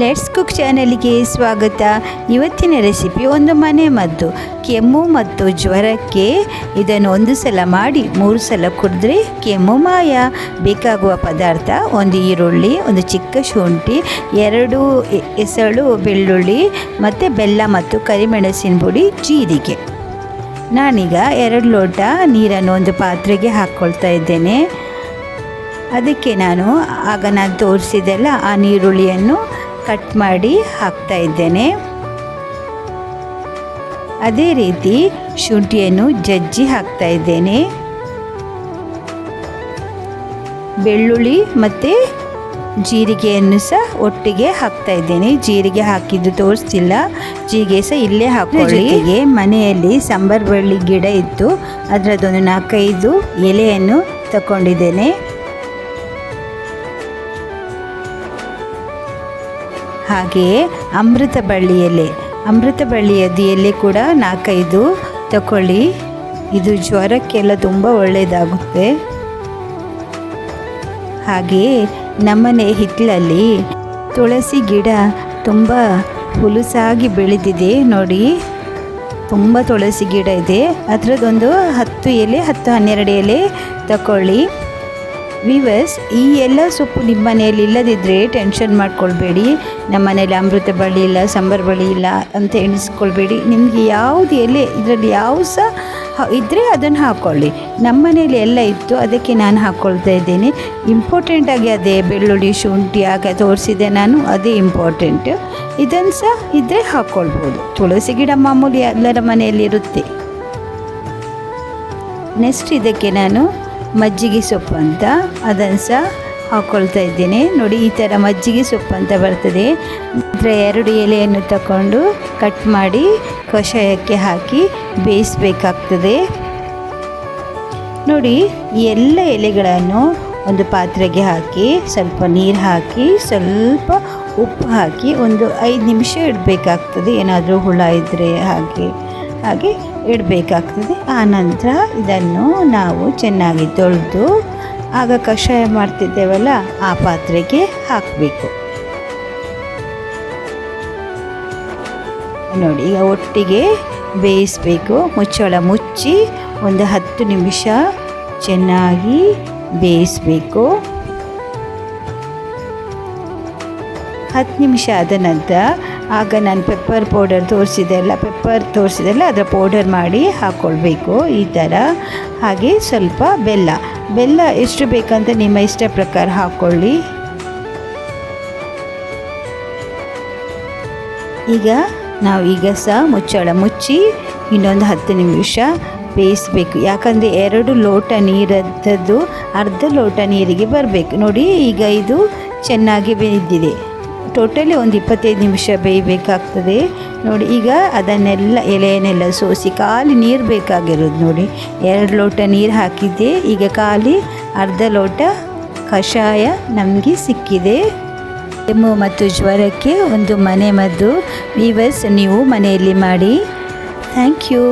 Let's cook ಚಾನಲ್ಗೆ ಸ್ವಾಗತ. ಇವತ್ತಿನ ರೆಸಿಪಿ ಒಂದು ಮನೆ ಮದ್ದು. ಕೆಮ್ಮು ಮತ್ತು ಜ್ವರಕ್ಕೆ ಇದನ್ನು ಒಂದು ಸಲ ಮಾಡಿ, ಮೂರು ಸಲ ಕುಡಿದ್ರೆ ಕೆಮ್ಮು ಮಾಯ. ಬೇಕಾಗುವ ಪದಾರ್ಥ ಒಂದು ಈರುಳ್ಳಿ, ಒಂದು ಚಿಕ್ಕ ಶುಂಠಿ, ಎರಡು ಎಸಳು ಬೆಳ್ಳುಳ್ಳಿ, ಮತ್ತು ಬೆಲ್ಲ ಮತ್ತು ಕರಿಮೆಣಸಿನ ಪುಡಿ, ಜೀರಿಗೆ. ನಾನೀಗ ಎರಡು ಲೋಟ ನೀರನ್ನು ಒಂದು ಪಾತ್ರೆಗೆ ಹಾಕ್ಕೊಳ್ತಾ ಇದ್ದೇನೆ. ಅದಕ್ಕೆ ನಾನು ಆಗ ನಾನು ತೋರಿಸಿದೆಲ್ಲ ಆ ನೀರುಳ್ಳಿಯನ್ನು ಕಟ್ ಮಾಡಿ ಹಾಕ್ತಾ ಇದ್ದೇನೆ. ಅದೇ ರೀತಿ ಶುಂಠಿಯನ್ನು ಜಜ್ಜಿ ಹಾಕ್ತಾ ಇದ್ದೇನೆ. ಬೆಳ್ಳುಳ್ಳಿ ಮತ್ತು ಜೀರಿಗೆಯನ್ನು ಸಹ ಒಟ್ಟಿಗೆ ಹಾಕ್ತಾ ಇದ್ದೇನೆ. ಜೀರಿಗೆ ಹಾಕಿದ್ದು ತೋರಿಸ್ತಿಲ್ಲ. ಜೀರಿಗೆ ಸಹ ಇಲ್ಲೇ ಹಾಕೊಳ್ಳಿ. ಮನೆಯಲ್ಲಿ ಸಾಂಬಾರು ಬಳ್ಳಿ ಗಿಡ ಇತ್ತು. ಅದರದ್ದೊಂದು ನಾಲ್ಕೈದು ಎಲೆಯನ್ನು ತಗೊಂಡಿದ್ದೇನೆ ಹಾಗೆಯೇ ಅಮೃತ ಬಳ್ಳಿ ಎಲೆ ಅಮೃತ ಬಳ್ಳಿಯದ್ದು ಎಲೆ ಕೂಡ ನಾಲ್ಕೈದು. ತಗೊಳ್ಳಿ ಇದು ಜ್ವರಕ್ಕೆಲ್ಲ ತುಂಬ ಒಳ್ಳೆಯದಾಗುತ್ತೆ ಹಾಗೆಯೇ ನಮ್ಮನೆ ಹಿತ್ತಲಲ್ಲಿ ತುಳಸಿ ಗಿಡ ತುಂಬ ಹುಲುಸಾಗಿ ಬೆಳೆದಿದೆ ನೋಡಿ. ತುಂಬ ತುಳಸಿ ಗಿಡ ಇದೆ. ಅದರದ್ದೊಂದು ಹತ್ತು ಎಲೆ, ಹತ್ತು ಹನ್ನೆರಡು ಎಲೆ ತಗೊಳ್ಳಿ ವಿವಸ್ ಈ ಎಲ್ಲ ಸೊಪ್ಪು ನಿಮ್ಮ ಮನೆಯಲ್ಲಿ ಇಲ್ಲದಿದ್ದರೆ ಟೆನ್ಷನ್ ಮಾಡ್ಕೊಳ್ಬೇಡಿ. ನಮ್ಮ ಮನೇಲಿ ಅಮೃತ ಬಳ್ಳಿ ಇಲ್ಲ, ಸಾಂಬಾರು ಬಳ್ಳಿ ಇಲ್ಲ ಅಂತ ಎಣಿಸ್ಕೊಳ್ಬೇಡಿ. ನಿಮಗೆ ಯಾವುದು ಎಲೆ, ಇದರಲ್ಲಿ ಯಾವ ಸಹ ಇದ್ದರೆ ಅದನ್ನು ಹಾಕ್ಕೊಳ್ಳಿ ನಮ್ಮ ಮನೇಲಿ ಎಲ್ಲ ಇತ್ತು, ಅದಕ್ಕೆ ನಾನು ಹಾಕ್ಕೊಳ್ತಾ ಇದ್ದೇನೆ. ಇಂಪಾರ್ಟೆಂಟಾಗಿ ಅದೇ ಬೆಳ್ಳುಳ್ಳಿ, ಶುಂಠಿ ಹಾಗೆ ತೋರಿಸಿದೆ ನಾನು, ಅದೇ ಇಂಪಾರ್ಟೆಂಟ್ ಇದನ್ನು ಸಹ ಇದ್ದರೆ ಹಾಕ್ಕೊಳ್ಬೋದು ತುಳಸಿ ಗಿಡ ಮಾಮೂಲಿ ಎಲ್ಲರ ಮನೆಯಲ್ಲಿ ಇರುತ್ತೆ. ನೆಕ್ಸ್ಟ್ ಇದಕ್ಕೆ ನಾನು ಮಜ್ಜಿಗೆ ಸೊಪ್ಪು ಅಂತ ಅದನ್ನು ಸಹ ಹಾಕ್ಕೊಳ್ತಾ ಇದ್ದೇನೆ. ನೋಡಿ, ಈ ಥರ ಮಜ್ಜಿಗೆ ಸೊಪ್ಪು ಅಂತ ಬರ್ತದೆ. ನಂತರ ಎರಡು ಎಲೆಯನ್ನು ತಗೊಂಡು ಕಟ್ ಮಾಡಿ ಕಷಾಯಕ್ಕೆ ಹಾಕಿ ಬೇಯಿಸಬೇಕಾಗ್ತದೆ. ನೋಡಿ ಎಲ್ಲ ಎಲೆಗಳನ್ನು ಒಂದು ಪಾತ್ರೆಗೆ ಹಾಕಿ ಸ್ವಲ್ಪ ನೀರು ಹಾಕಿ, ಸ್ವಲ್ಪ ಉಪ್ಪು ಹಾಕಿ ಒಂದು ಐದು ನಿಮಿಷ ಇಡಬೇಕಾಗ್ತದೆ. ಏನಾದರೂ ಹುಳ ಇದ್ದರೆ ಹಾಗೆ. ಹಾಗೆ ಇಡಬೇಕಾಗ್ತದೆ. ಆನಂತರ ನಂತರ ಇದನ್ನು ನಾವು ಚೆನ್ನಾಗಿ ತೊಳೆದು ಆಗ ಕಷಾಯ ಮಾಡ್ತಿದ್ದೇವಲ್ಲ, ಆ ಪಾತ್ರೆಗೆ ಹಾಕಬೇಕು. ನೋಡಿ, ಈಗ ಒಟ್ಟಿಗೆ ಬೇಯಿಸಬೇಕು. ಮುಚ್ಚಳ ಮುಚ್ಚಿ ಒಂದು ಹತ್ತು ನಿಮಿಷ ಚೆನ್ನಾಗಿ ಬೇಯಿಸಬೇಕು. ಹತ್ತು ನಿಮಿಷ ಆದ ನಂತರ ಆಗ ನಾನು ಪೆಪ್ಪರ್ ಪೌಡರ್ ತೋರಿಸಿದೆಲ್ಲ ಪೆಪ್ಪರ್ ತೋರಿಸಿದೆಲ್ಲ ಅದರ ಪೌಡರ್ ಮಾಡಿ ಹಾಕ್ಕೊಳ್ಬೇಕು ಈ ಥರ. ಹಾಗೆ ಸ್ವಲ್ಪ ಬೆಲ್ಲ. ಬೆಲ್ಲ ಎಷ್ಟು ಬೇಕಂತ ನಿಮ್ಮ ಇಷ್ಟ ಪ್ರಕಾರ ಹಾಕ್ಕೊಳ್ಳಿ ಈಗ ನಾವು ಈಗ ಸಹ ಮುಚ್ಚಳ ಮುಚ್ಚಿ ಇನ್ನೊಂದು ಹತ್ತು ನಿಮಿಷ ಬೇಯಿಸಬೇಕು. ಯಾಕಂದರೆ ಎರಡು ಲೋಟ ನೀರದ್ದು ಅರ್ಧ ಲೋಟ ನೀರಿಗೆ ಬರಬೇಕು. ನೋಡಿ ಈಗ ಇದು ಚೆನ್ನಾಗಿ ಬೆಂದಿದೆ. ಟೋಟಲಿ ಒಂದು ಇಪ್ಪತ್ತೈದು ನಿಮಿಷ ಬೇಯಬೇಕಾಗ್ತದೆ. ನೋಡಿ, ಈಗ ಅದನ್ನೆಲ್ಲ ಎಲೆಯನ್ನೆಲ್ಲ ಸೋಸಿ ಖಾಲಿ ನೀರು ಬೇಕಾಗಿರೋದು ನೋಡಿ. ಎರಡು ಲೋಟ ನೀರು ಹಾಕಿದ್ದೆ. ಈಗ ಖಾಲಿ ಅರ್ಧ ಲೋಟ ಕಷಾಯ ನಮಗೆ ಸಿಕ್ಕಿದೆ. ಕೆಮ್ಮು ಮತ್ತು ಜ್ವರಕ್ಕೆ ಒಂದು ಮನೆ ಮದ್ದು. ವೀವರ್ಸ್ ನೀವು ಮನೆಯಲ್ಲಿ ಮಾಡಿ. Thank you